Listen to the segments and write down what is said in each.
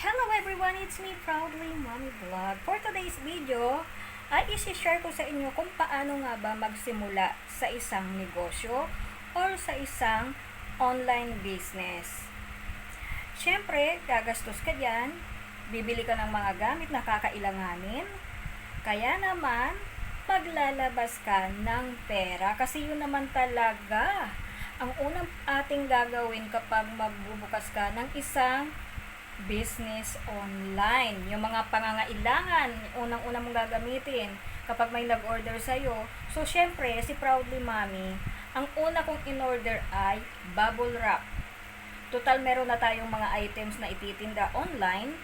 Hello everyone, it's me proudly Mommy Vlog. For today's video, ay isi-share ko sa inyo kung paano nga ba magsimula sa isang negosyo or sa isang online business. Siyempre, gagastos ka dyan, bibili ka ng mga gamit na kakailanganin, kaya naman, maglalabas ka ng pera kasi yun naman talaga ang unang ating gagawin kapag magbubukas ka ng isang business online. Yung mga pangangailangan, unang-unang mong gagamitin kapag may nag-order sa'yo. So, syempre, si Proudly Mommy, ang una kong in-order ay bubble wrap. Total, meron na tayong mga items na ititinda online.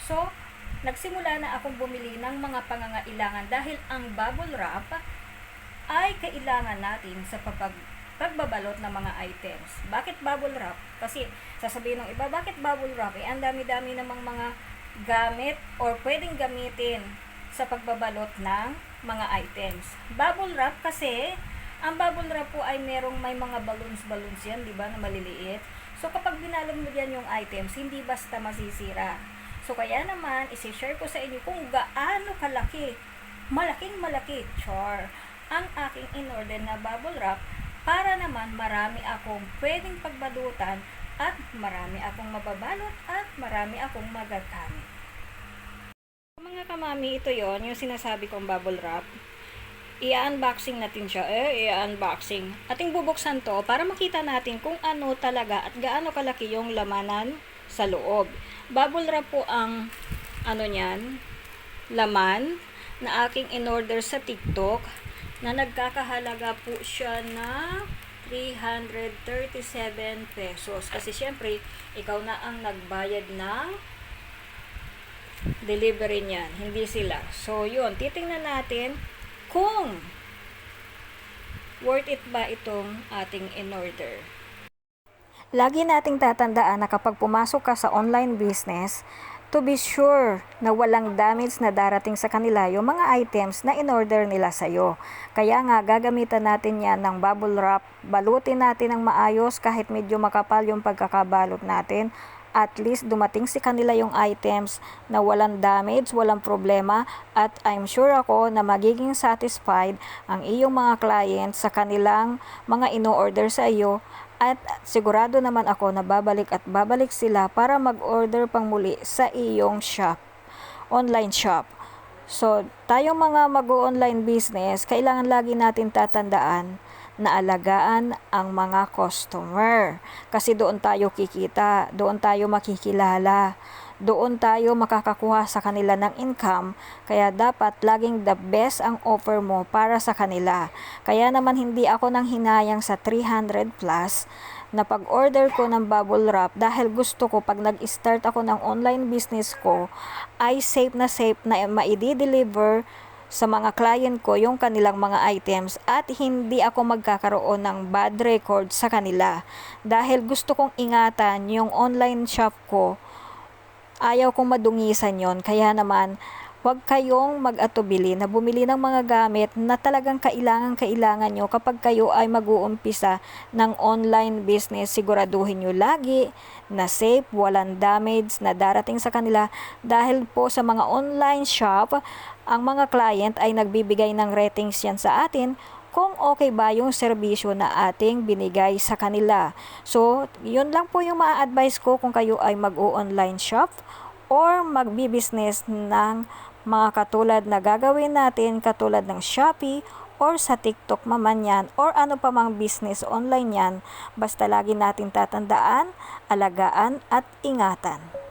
So, nagsimula na akong bumili ng mga pangangailangan dahil ang bubble wrap ay kailangan natin sa pagpag pagbabalot ng mga items. Bakit bubble wrap? Kasi sasabihin ng iba, bakit bubble wrap? Eh, ang dami-dami namang mga gamit or pwedeng gamitin sa pagbabalot ng mga items. Bubble wrap kasi, ang bubble wrap po ay merong may mga balloons-balloons yan, di ba, na maliliit. So, kapag binalot mo yan yung items, hindi basta masisira. So, kaya naman, isi-share ko sa inyo kung gaano kalaki, malaking malaki, char, ang aking in-order na bubble wrap para naman marami akong pwedeng pagbalutan at marami akong mababalot at marami akong magagamit. Mga kamami, ito yon yung sinasabi kong bubble wrap. I-unboxing natin siya. Eh, i-unboxing. Ating bubuksan to para makita natin kung ano talaga at gaano kalaki yung lamanan sa loob. Bubble wrap po ang ano niyan, laman na aking in-order sa TikTok na nagkakahalaga po siya na 337 pesos. Kasi syempre, ikaw na ang nagbayad ng delivery niyan, hindi sila. So, yun, titingnan natin kung worth it ba itong ating in-order. Lagi nating tatandaan na kapag pumasok ka sa online business, to be sure na walang damage na darating sa kanila yung mga items na in-order nila sa'yo. Kaya nga, gagamitan natin yan ng bubble wrap, balutin natin ng maayos kahit medyo makapal yung pagkakabalot natin. At least dumating si kanila yung items na walang damage, walang problema at I'm sure ako na magiging satisfied ang iyong mga clients sa kanilang mga ino-order sa iyo at sigurado naman ako na babalik at babalik sila para mag-order pang muli sa iyong shop, online shop. So, tayong mga mag-online business, kailangan lagi natin tatandaan na alagaan ang mga customer. Kasi doon tayo kikita, doon tayo makikilala, doon tayo makakakuha sa kanila ng income. Kaya dapat laging the best ang offer mo para sa kanila. Kaya naman hindi ako nang hinayang sa 300 plus na pag-order ko ng bubble wrap dahil gusto ko pag nag-start ako ng online business ko ay safe na safe na maidi-deliver sa mga client ko yung kanilang mga items at hindi ako magkakaroon ng bad record sa kanila dahil gusto kong ingatan yung online shop ko ayaw kong madungisan yon kaya naman Huwag kayong mag-atubili na bumili ng mga gamit na talagang kailangan-kailangan nyo kapag kayo ay mag-uumpisa ng online business. Siguraduhin nyo lagi na safe, walang damage na darating sa kanila dahil po sa mga online shop, ang mga client ay nagbibigay ng ratings yan sa atin kung okay ba yung serbisyo na ating binigay sa kanila. So, yun lang po yung ma-advise ko kung kayo ay mag-online shop or magbi-business ng mga katulad na gagawin natin katulad ng Shopee or sa TikTok maman yan or ano pa mang business online yan basta lagi natin tatandaan, alagaan at ingatan.